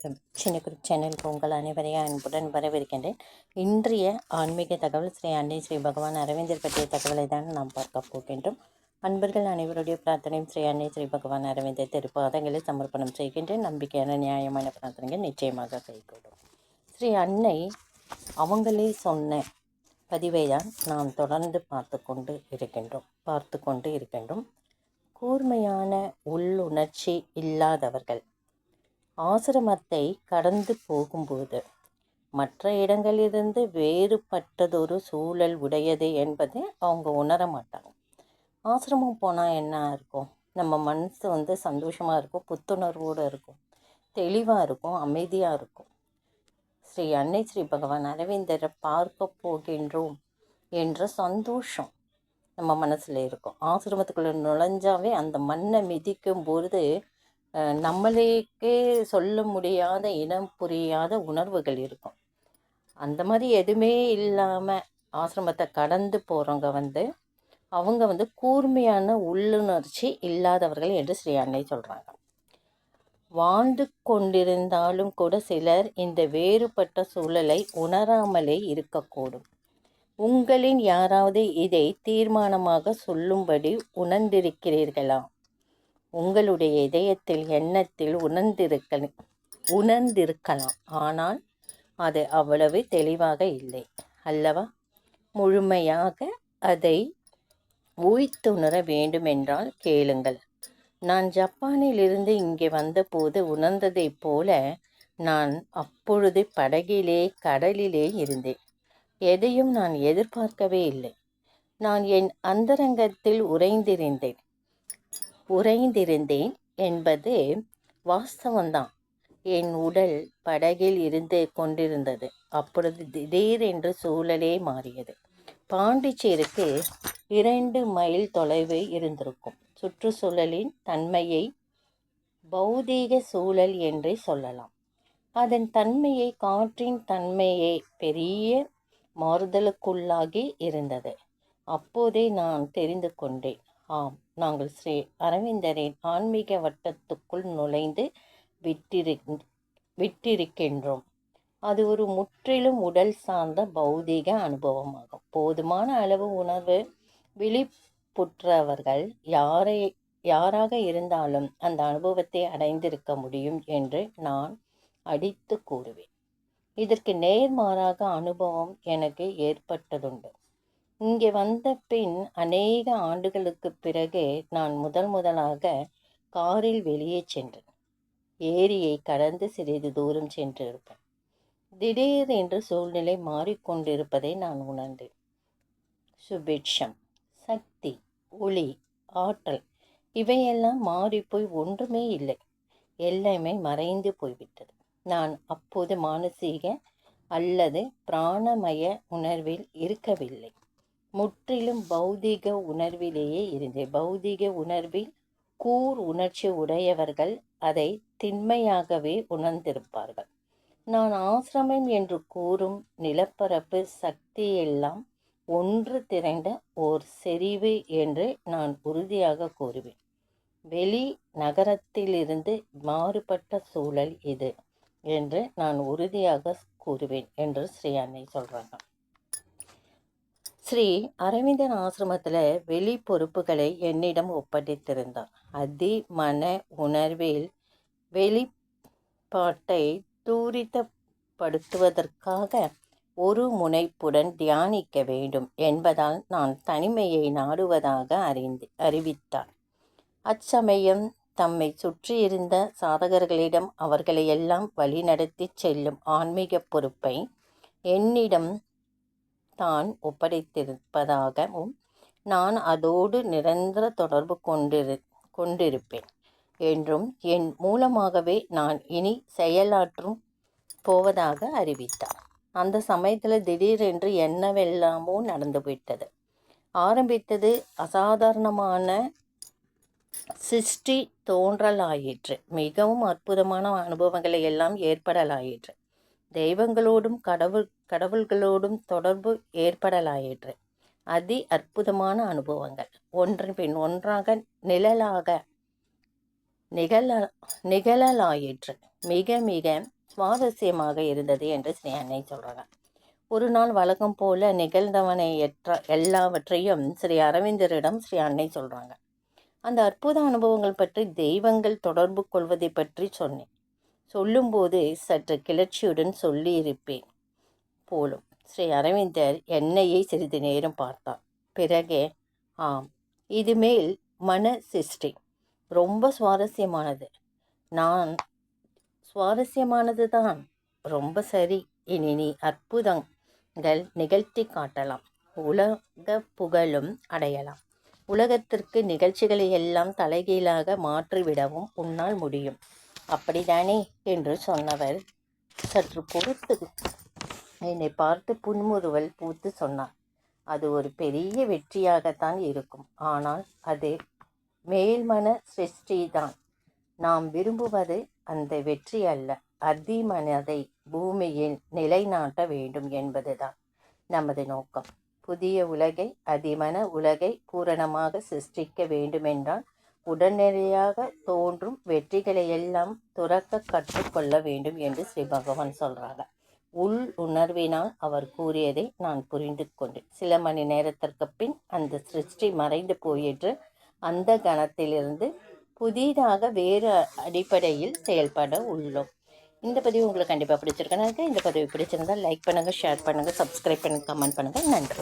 வணக்கம். சின்னக்குரு சேனலுக்கு உங்கள் அனைவரையும் அன்புடன் வரவேற்கின்றேன். இன்றைய ஆன்மீக தகவல் ஸ்ரீ அன்னை ஸ்ரீ பகவான் அரவிந்தர் பற்றிய தகவலை தான் நாம் பார்க்க போகின்றோம். அன்பர்கள் அனைவருடைய பிரார்த்தனையும் ஸ்ரீ அன்னை ஸ்ரீ பகவான் அரவிந்தர் திருப்பாதங்களை சமர்ப்பணம் செய்கின்றேன். நம்பிக்கையான நியாயமான பிரார்த்தனைகள் நிச்சயமாக கைகூடும். ஸ்ரீ அன்னை அவங்களே சொன்ன பதிவை தான் நாம் தொடர்ந்து பார்த்து கொண்டு இருக்கின்றோம். பார்த்து கொண்டு இருக்கின்றோம். கூர்மையான உள்ளுணர்ச்சி இல்லாதவர்கள் ஆசிரமத்தை கடந்து போகும்போது மற்ற இடங்களிலிருந்து வேறுபட்டதொரு சூழல் உடையது என்பதை அவங்க உணர மாட்டாங்க. ஆசிரமம் போனால் என்ன இருக்கும்? நம்ம மனசு வந்து சந்தோஷமாக இருக்கும் புத்துணர்வோடு இருக்கும் தெளிவாக இருக்கும் அமைதியாக இருக்கும். ஸ்ரீ அன்னை ஸ்ரீ பகவான் அரவிந்தரை பார்க்க போகின்றோம் என்ற சந்தோஷம் நம்ம மனசில் இருக்கும். ஆசிரமத்துக்குள்ளே நுழைஞ்சாவே அந்த மண்ணை மிதிக்கும் பொழுது நம்மளுக்கே சொல்ல முடியாத இனம் புரியாத உணர்வுகள் இருக்கும். அந்த மாதிரி எதுவுமே இல்லாமல் ஆசிரமத்தை கடந்து போகிறவங்க வந்து அவங்க வந்து கூர்மையான உள்ளுணர்ச்சி இல்லாதவர்கள் என்று ஸ்ரீ அன்னை சொல்கிறாங்க வாழ்ந்து கொண்டிருந்தாலும் கூட சிலர் இந்த வேறுபட்ட சூழலை உணராமலே இருக்கக்கூடும். உங்களின் யாராவது இதை தீர்மானமாக சொல்லும்படி உணர்ந்திருக்கிறீர்களா? உங்களுடைய இதயத்தில் எண்ணத்தில் உணர்ந்திருக்க உணர்ந்திருக்கலாம். ஆனால் அது அவ்வளவு தெளிவாக இல்லை. அல்லவா? முழுமையாக அதை ஊய்த்துணர வேண்டுமென்றால் கேளுங்கள். நான் ஜப்பானிலிருந்து இங்கே வந்தபோது உணர்ந்ததைப் போல நான் அப்பொழுது படகிலே கடலிலே இருந்தேன். எதையும் நான் எதிர்பார்க்கவே இல்லை. நான் என் அந்தரங்கத்தில் உறைந்திருந்தேன். உறைந்திருந்தேன் என்பது வாஸ்தவம்தான். என் உடல் படகில் இருந்து கொண்டிருந்தது. அப்பொழுது திடீரென்று சூழலே மாறியது. பாண்டிச்சேரிக்கு இரண்டு மைல் தொலைவு இருந்திருக்கும். சுற்றுச்சூழலின் தன்மையை பௌதீக சூழல் என்றே சொல்லலாம். அதன் தன்மையை காற்றின் தன்மையே பெரிய மாறுதலுக்குள்ளாகி இருந்தது. அப்போதே நான் தெரிந்து கொண்டேன். ஆம் நாங்கள் ஸ்ரீ அரவிந்தரின் ஆன்மீக வட்டத்துக்குள் நுழைந்து விட்டிரு விட்டிருக்கின்றோம். அது ஒரு முற்றிலும் உடல் சார்ந்த பௌதீக அனுபவமாகும். போதுமான அளவு உணர்வு விழிப்புற்றவர்கள் யாரை யாராக இருந்தாலும் அந்த அனுபவத்தை அடைந்திருக்க முடியும் என்று நான் அடித்து கூறுவேன். இதற்கு நேர்மாறாக அனுபவம் எனக்கு ஏற்பட்டதுண்டு. இங்கே வந்த பின் அநேக ஆண்டுகளுக்கு பிறகு நான் முதல் முதலாக காரில் வெளியே சென்றேன். ஏரியை கடந்து சிறிது தூரம் சென்றிருப்பேன். திடீரென்று சூழ்நிலை மாறிக்கொண்டிருப்பதை நான் உணர்ந்தேன். சுபிட்சம் சக்தி ஒளி ஆற்றல் இவையெல்லாம் மாறிப்போய் ஒன்றுமே இல்லை. எல்லாமே மறைந்து போய்விட்டது. நான் அப்போது மானசீக அல்லது பிராணமய உணர்வில் இருக்கவில்லை. முற்றிலும் பௌதீக உணர்விலேயே இருந்தேன் பௌதீக உணர்வில் கூர் உணர்ச்சி உடையவர்கள் அதை திண்மையாகவே உணர்ந்திருப்பார்கள். நான் ஆசிரமம் என்று கூறும் நிலப்பரப்பு சக்தியெல்லாம் ஒன்று திரண்ட ஓர் செறிவு என்று நான் உறுதியாக கூறுவேன். வெளி நகரத்திலிருந்து மாறுபட்ட சூழல் இது என்று நான் உறுதியாக கூறுவேன் என்று ஸ்ரீ அன்னை சொல்கிறாங்க ஸ்ரீ அரவிந்தன் ஆசிரமத்தில் வெளி பொறுப்புகளை என்னிடம் ஒப்படைத்திருந்தார். அதி மன உணர்வில் வெளிப்பாட்டை தூரிதப்படுத்துவதற்காக ஒரு முனைப்புடன் தியானிக்க வேண்டும் என்பதால் நான் தனிமையை நாடுவதாக அறிந்து அறிவித்தார். அச்சமயம் தம்மை சுற்றியிருந்த சாதகர்களிடம் அவர்களை எல்லாம் வழிநடத்தி செல்லும் ஆன்மீக பொறுப்பை என்னிடம் தான் ஒப்படைத்திருப்பதாகவும் நான் அதோடு நிரந்தர தொடர்பு கொண்டிரு கொண்டிருப்பேன் என்றும் என் மூலமாகவே நான் இனி செயலாற்றும் போவதாக அறிவித்தார். அந்த சமயத்தில் திடீரென்று என்னவெல்லாமோ நடந்துவிட்டது ஆரம்பித்தது அசாதாரணமான சிருஷ்டி தோன்றலாயிற்று. மிகவும் அற்புதமான அனுபவங்களை எல்லாம் ஏற்படலாயிற்று. தெய்வங்களோடும் கடவுள் கடவுள்களோடும் தொடர்பு ஏற்படலாயிற்று. அதி அற்புதமான அனுபவங்கள். ஒன்றின் பின் ஒன்றாக நிழலாக நிகழ நிகழலாயிற்று. மிக மிக சுவாரஸ்யமாக இருந்தது என்று ஸ்ரீ அன்னை சொல்கிறாங்க ஒரு நாள் வழக்கம் போல நிகழ்ந்தவனை எற்ற எல்லாவற்றையும் ஸ்ரீ அரவிந்தரிடம் ஸ்ரீ அன்னை சொல்கிறாங்க அந்த அற்புத அனுபவங்கள் பற்றி தெய்வங்கள் தொடர்பு கொள்வதை பற்றி சொன்னேன். சொல்லும்போது சற்று கிளர்ச்சியுடன் சொல்லியிருப்பேன். போலும். ஸ்ரீ அரவிந்தர் என்னையே சிறிது நேரம் பார்த்தார். பிறகே ஆம். இது மேல் மன சிருஷ்டி. ரொம்ப சுவாரஸ்யமானது. நான் சுவாரஸ்யமானது தான் ரொம்ப சரி. இனி நீ அற்புதங்கள் நிகழ்த்தி காட்டலாம். உலக புகழும் அடையலாம். உலகத்திற்கு நிகழ்ச்சிகளை எல்லாம் தலைகீழாக மாற்றிவிடவும் உன்னால் முடியும். அப்படிதானே என்று சொன்னவர். சற்று பொறுத்து என்னை பார்த்து புன்முறுவல் பூத்து சொன்னார். அது ஒரு பெரிய வெற்றியாகத்தான் இருக்கும். ஆனால் அது மேல்மன சிருஷ்டி தான் நாம் விரும்புவது அந்த வெற்றி அல்ல. அதிமனதை பூமியில் நிலைநாட்ட வேண்டும் என்பதுதான் நமது நோக்கம். புதிய உலகை அதிமன உலகை பூரணமாக சிருஷ்டிக்க வேண்டுமென்றால் உடனடியாக தோன்றும் வெற்றிகளை எல்லாம் துறக்க கற்றுக்கொள்ள வேண்டும் என்று ஸ்ரீ பகவான் சொல்கிறாங்க உள் உணர்வினால் அவர் கூறியதை நான் புரிந்து கொண்டேன். சில மணி நேரத்திற்கு பின் அந்த சிருஷ்டி மறைந்து போயிற்று. அந்த கணத்திலிருந்து புதிதாக வேறு அடிப்படையில் செயல்பட உள்ளோம். இந்த பதிவு உங்களுக்கு கண்டிப்பாக பிடிச்சிருக்கேன் இந்த பதிவு பிடிச்சிருந்தால் லைக் பண்ணுங்கள் ஷேர் பண்ணுங்கள் சப்ஸ்கிரைப் பண்ணுங்கள் கமெண்ட் பண்ணுங்கள் நன்றி.